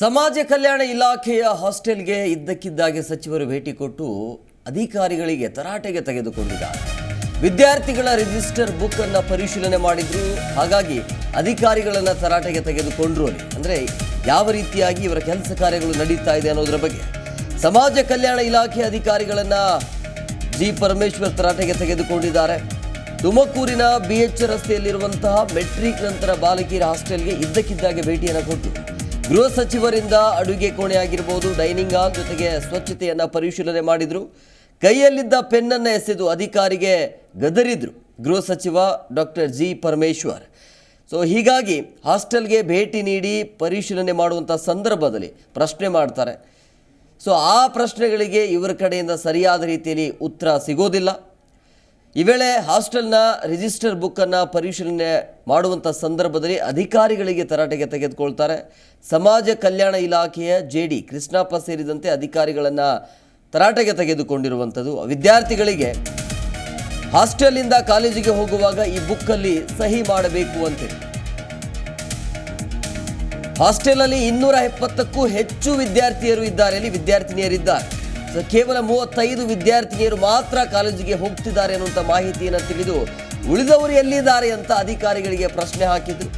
ಸಮಾಜ ಕಲ್ಯಾಣ ಇಲಾಖೆಯ ಹಾಸ್ಟೆಲ್ಗೆ ಇದ್ದಕ್ಕಿದ್ದಾಗೆ ಸಚಿವರು ಭೇಟಿ ಕೊಟ್ಟು ಅಧಿಕಾರಿಗಳಿಗೆ ತರಾಟೆಗೆ ತೆಗೆದುಕೊಂಡಿದ್ದಾರೆ. ವಿದ್ಯಾರ್ಥಿಗಳ ರಿಜಿಸ್ಟರ್ ಬುಕ್ ಅನ್ನ ಪರಿಶೀಲನೆ ಮಾಡಿದ್ರು. ಹಾಗಾಗಿ ಅಧಿಕಾರಿಗಳನ್ನ ತರಾಟೆಗೆ ತೆಗೆದುಕೊಂಡ್ರು ಅಂದ್ರೆ ಯಾವ ರೀತಿಯಾಗಿ ಇವರ ಕೆಲಸ ಕಾರ್ಯಗಳು ನಡೀತಾ ಇದೆ ಅನ್ನೋದ್ರ ಬಗ್ಗೆ. ಸಮಾಜ ಕಲ್ಯಾಣ ಇಲಾಖೆ ಅಧಿಕಾರಿಗಳನ್ನ ಜಿ ಪರಮೇಶ್ವರ್ ತರಾಟೆಗೆ ತೆಗೆದುಕೊಂಡಿದ್ದಾರೆ. ತುಮಕೂರಿನ ಬಿ ಎಚ್ ರಸ್ತೆಯಲ್ಲಿರುವಂತಹ ಮೆಟ್ರಿಕ್ ನಂತರ ಬಾಲಕಿಯರ ಹಾಸ್ಟೆಲ್ಗೆ ಇದ್ದಕ್ಕಿದ್ದಾಗೆ ಭೇಟಿಯನ್ನು ಕೊಟ್ಟು ಗೃಹ ಸಚಿವರಿಂದ ಅಡುಗೆ ಕೋಣೆ ಆಗಿರ್ಬೋದು ಡೈನಿಂಗ್ ಹಾಲ್ ಜೊತೆಗೆ ಸ್ವಚ್ಛತೆಯನ್ನು ಪರಿಶೀಲನೆ ಮಾಡಿದರು. ಕೈಯಲ್ಲಿದ್ದ ಪೆನ್ನನ್ನು ಎಸೆದು ಅಧಿಕಾರಿಗೆ ಗದರಿದ್ರು ಗೃಹ ಸಚಿವ ಡಾಕ್ಟರ್ ಜಿ ಪರಮೇಶ್ವರ್. ಸೊ ಹೀಗಾಗಿ ಹಾಸ್ಟೆಲ್ಗೆ ಭೇಟಿ ನೀಡಿ ಪರಿಶೀಲನೆ ಮಾಡುವಂಥ ಸಂದರ್ಭದಲ್ಲಿ ಪ್ರಶ್ನೆ ಮಾಡ್ತಾರೆ. ಸೊ ಆ ಪ್ರಶ್ನೆಗಳಿಗೆ ಇವರ ಕಡೆಯಿಂದ ಸರಿಯಾದ ರೀತಿಯಲ್ಲಿ ಉತ್ತರ ಸಿಗೋದಿಲ್ಲ. ಈ ವೇಳೆ ಹಾಸ್ಟೆಲ್ನ ರಿಜಿಸ್ಟರ್ ಬುಕ್ಕನ್ನು ಪರಿಶೀಲನೆ ಮಾಡುವಂಥ ಸಂದರ್ಭದಲ್ಲಿ ಅಧಿಕಾರಿಗಳಿಗೆ ತರಾಟೆಗೆ ತೆಗೆದುಕೊಳ್ತಾರೆ. ಸಮಾಜ ಕಲ್ಯಾಣ ಇಲಾಖೆಯ ಜೆ ಡಿ ಕೃಷ್ಣಪ್ಪ ಸೇರಿದಂತೆ ಅಧಿಕಾರಿಗಳನ್ನು ತರಾಟೆಗೆ ತೆಗೆದುಕೊಂಡಿರುವಂಥದ್ದು. ವಿದ್ಯಾರ್ಥಿಗಳಿಗೆ ಹಾಸ್ಟೆಲ್ನಿಂದ ಕಾಲೇಜಿಗೆ ಹೋಗುವಾಗ ಈ ಬುಕ್ಕಲ್ಲಿ ಸಹಿ ಮಾಡಬೇಕು ಅಂತೇಳಿ ಹಾಸ್ಟೆಲಲ್ಲಿ ಇನ್ನೂರ ಎಪ್ಪತ್ತಕ್ಕೂ ಹೆಚ್ಚು ವಿದ್ಯಾರ್ಥಿಯರು ಇದ್ದಾರೆ. ಅಲ್ಲಿ ವಿದ್ಯಾರ್ಥಿನಿಯರಿದ್ದಾರೆ. ಕೇವಲ ಮೂವತ್ತೈದು ವಿದ್ಯಾರ್ಥಿನಿಯರು ಮಾತ್ರ ಕಾಲೇಜಿಗೆ ಹೋಗ್ತಿದ್ದಾರೆ ಅನ್ನುವಂಥ ಮಾಹಿತಿಯನ್ನು ತಿಳಿದು ಉಳಿದವರು ಎಲ್ಲಿದ್ದಾರೆ ಅಂತ ಅಧಿಕಾರಿಗಳಿಗೆ ಪ್ರಶ್ನೆ ಹಾಕಿದ್ರು.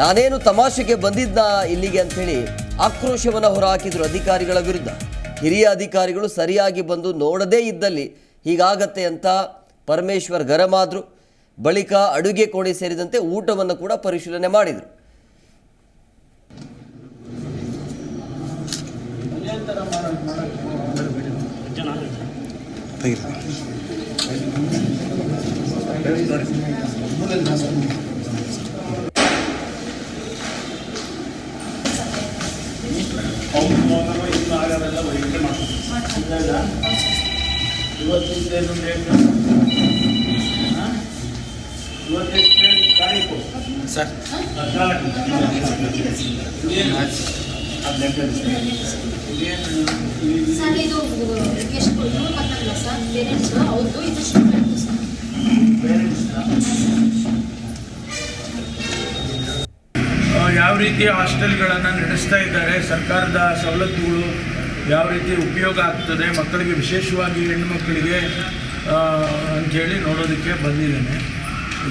ನಾನೇನು ತಮಾಷೆಗೆ ಬಂದಿದ್ದ ಇಲ್ಲಿಗೆ ಅಂಥೇಳಿ ಆಕ್ರೋಶವನ್ನು ಹೊರಹಾಕಿದ್ರು ಅಧಿಕಾರಿಗಳ ವಿರುದ್ಧ. ಹಿರಿಯ ಅಧಿಕಾರಿಗಳು ಸರಿಯಾಗಿ ಬಂದು ನೋಡದೇ ಇದ್ದಲ್ಲಿ ಹೀಗಾಗತ್ತೆ ಅಂತ ಪರಮೇಶ್ವರ್ ಗರಮಾದ್ರು ಬಳಿಕ ಅಡುಗೆ ಕೋಣೆ ಸೇರಿದಂತೆ ಊಟವನ್ನು ಕೂಡ ಪರಿಶೀಲನೆ ಮಾಡಿದರು. ಡೇಟ್ ಇವತ್ತಿನ ತಾರೀಕು ಸರ್. ಯಾವ ರೀತಿ ಹಾಸ್ಟೆಲ್ಗಳನ್ನು ನಡೆಸ್ತಾ ಇದ್ದಾರೆ, ಸರ್ಕಾರದ ಸವಲತ್ತುಗಳು ಯಾವ ರೀತಿ ಉಪಯೋಗ ಆಗ್ತದೆ, ಮಕ್ಕಳಿಗೆ ವಿಶೇಷವಾಗಿ ಹೆಣ್ಣುಮಕ್ಕಳಿಗೆ ಅಂಥೇಳಿ ನೋಡೋದಕ್ಕೆ ಬಂದಿದ್ದೇನೆ.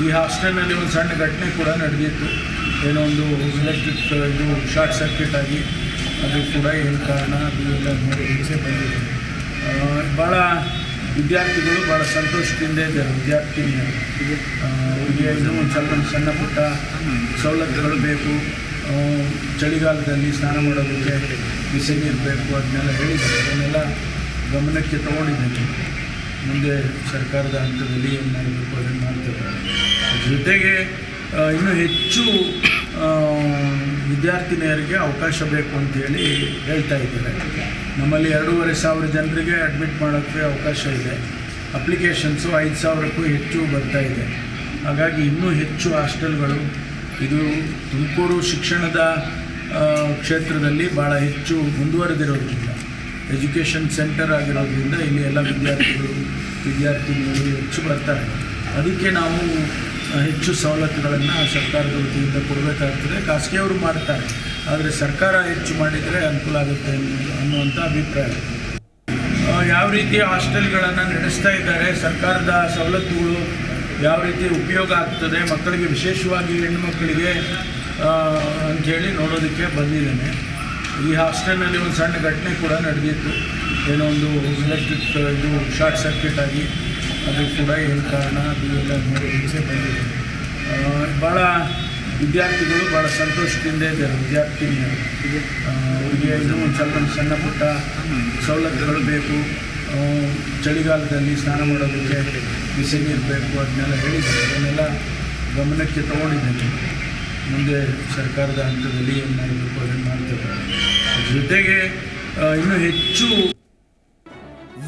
ಈ ಹಾಸ್ಟೆಲ್ನಲ್ಲಿ ಒಂದು ಸಣ್ಣ ಘಟನೆ ಕೂಡ ನಡೆದಿತ್ತು. ಏನೋ ಒಂದು ಎಲೆಕ್ಟ್ರಿಕ್ ಇದು ಶಾರ್ಟ್ ಸರ್ಕ್ಯೂಟ್ ಆಗಿ ಅದು ಕೂಡ ಏನು ಕಾರಣ, ಅದು ಎಲ್ಲ ನೋಡಿ ಹಿಂಸೆ ಬಂದಿದೆ. ಭಾಳ ವಿದ್ಯಾರ್ಥಿಗಳು ಭಾಳ ಸಂತೋಷದಿಂದ ಇದ್ದಾರೆ, ವಿದ್ಯಾರ್ಥಿನಿಯರು. ಅವರಿಗೆ ಇನ್ನೂ ಒಂದು ಸ್ವಲ್ಪ ಸಣ್ಣ ಪುಟ್ಟ ಸವಲತ್ತುಗಳು ಬೇಕು. ಚಳಿಗಾಲದಲ್ಲಿ ಸ್ನಾನ ಮಾಡೋದಕ್ಕೆ ಬಿಸಿ ನೀರು ಬೇಕು, ಅದನ್ನೆಲ್ಲ ಹೇಳಿದ್ದಾರೆ ಅದನ್ನೆಲ್ಲ ಗಮನಕ್ಕೆ ತಗೊಂಡಿದ್ದೀನಿ. ಮುಂದೆ ಸರ್ಕಾರದ ಹಂತದಲ್ಲಿ ಏನು ಮಾಡಬೇಕು, ಅದನ್ನು ಮಾಡ್ತೇವೆ. ಜೊತೆಗೆ ಇನ್ನೂ ಹೆಚ್ಚು ವಿದ್ಯಾರ್ಥಿನಿಯರಿಗೆ ಅವಕಾಶ ಬೇಕು ಅಂತೇಳಿ ಹೇಳ್ತಾ ಇದ್ದಾರೆ. ನಮ್ಮಲ್ಲಿ ಎರಡೂವರೆ ಸಾವಿರ ಜನರಿಗೆ ಅಡ್ಮಿಟ್ ಮಾಡೋಕ್ಕೆ ಅವಕಾಶ ಇದೆ. ಅಪ್ಲಿಕೇಶನ್ಸು ಐದು ಸಾವಿರಕ್ಕೂ ಹೆಚ್ಚು ಬರ್ತಾ ಇದೆ. ಹಾಗಾಗಿ ಇನ್ನೂ ಹೆಚ್ಚು ಹಾಸ್ಟೆಲ್ಗಳು, ಇದು ತುಮಕೂರು ಶಿಕ್ಷಣದ ಕ್ಷೇತ್ರದಲ್ಲಿ ಭಾಳ ಹೆಚ್ಚು ಮುಂದುವರೆದಿರೋದ್ರಿಂದ ಎಜುಕೇಷನ್ ಸೆಂಟರ್ ಆಗಿರೋದ್ರಿಂದ ಇಲ್ಲಿ ಎಲ್ಲ ವಿದ್ಯಾರ್ಥಿಗಳು, ವಿದ್ಯಾರ್ಥಿನಿಗಳು ಹೆಚ್ಚು ಬರ್ತಾರೆ. ಅದಕ್ಕೆ ನಾವು ಹೆಚ್ಚು ಸವಲತ್ತುಗಳನ್ನು ಸರ್ಕಾರದ ವತಿಯಿಂದ ಕೊಡಬೇಕಾಗ್ತದೆ. ಖಾಸಗಿಯವರು ಮಾಡ್ತಾರೆ. ಆದರೆ ಸರ್ಕಾರ ಹೆಚ್ಚು ಮಾಡಿದರೆ ಅನುಕೂಲ ಆಗುತ್ತೆ ಅನ್ನೋ- ಅನ್ನುವಂಥ ಅಭಿಪ್ರಾಯ. ಯಾವ ರೀತಿ ಹಾಸ್ಟೆಲ್ಗಳನ್ನು ನಡೆಸ್ತಾ ಇದ್ದಾರೆ, ಸರ್ಕಾರದ ಸವಲತ್ತುಗಳು ಯಾವ ರೀತಿ ಉಪಯೋಗ ಆಗ್ತದೆ, ಮಕ್ಕಳಿಗೆ ವಿಶೇಷವಾಗಿ ಹೆಣ್ಣುಮಕ್ಕಳಿಗೆ ಅಂಥೇಳಿ ನೋಡೋದಕ್ಕೆ ಬಂದಿದ್ದೇನೆ. ಈ ಹಾಸ್ಟೆಲ್ನಲ್ಲಿ ಒಂದು ಸಣ್ಣ ಘಟನೆ ಕೂಡ ನಡೆದಿತ್ತು. ಏನೋ ಒಂದು ಎಲೆಕ್ಟ್ರಿಕ್ ಇದು ಶಾರ್ಟ್ ಸರ್ಕ್ಯೂಟ್ ಆಗಿ. ಅದು ಕೂಡ ಏನು ಕಾರಣ? ಅದು ಎಲ್ಲ ನೋಡೋದಕ್ಕೆ ಬಂದಿದೆ. ಆ, ಭಾಳ ವಿದ್ಯಾರ್ಥಿಗಳು ಭಾಳ ಸಂತೋಷದಿಂದ ಇದ್ದಾರೆ ವಿದ್ಯಾರ್ಥಿನಿಯರು ಅವರಿಗೆ ಇನ್ನೂ ಒಂದು ಸ್ವಲ್ಪ ಸಣ್ಣ ಪುಟ್ಟ ಸವಲತ್ತುಗಳು ಬೇಕು. ಚಳಿಗಾಲದಲ್ಲಿ ಸ್ನಾನ ಮಾಡೋದಕ್ಕೆ ಬಿಸಿ ನೀರು ಬೇಕು ಅದನ್ನೆಲ್ಲ ಹೇಳಿದ್ದಾರೆ ಅದನ್ನೆಲ್ಲ ಗಮನಕ್ಕೆ ತಗೊಂಡಿದ್ದೇನೆ. ಮುಂದೆ ಸರ್ಕಾರದ ಹಂತದಲ್ಲಿ ಏನು ಮಾಡಬೇಕು ಅದನ್ನು ಮಾಡ್ತೇವೆ. ಜೊತೆಗೆ ಇನ್ನೂ ಹೆಚ್ಚು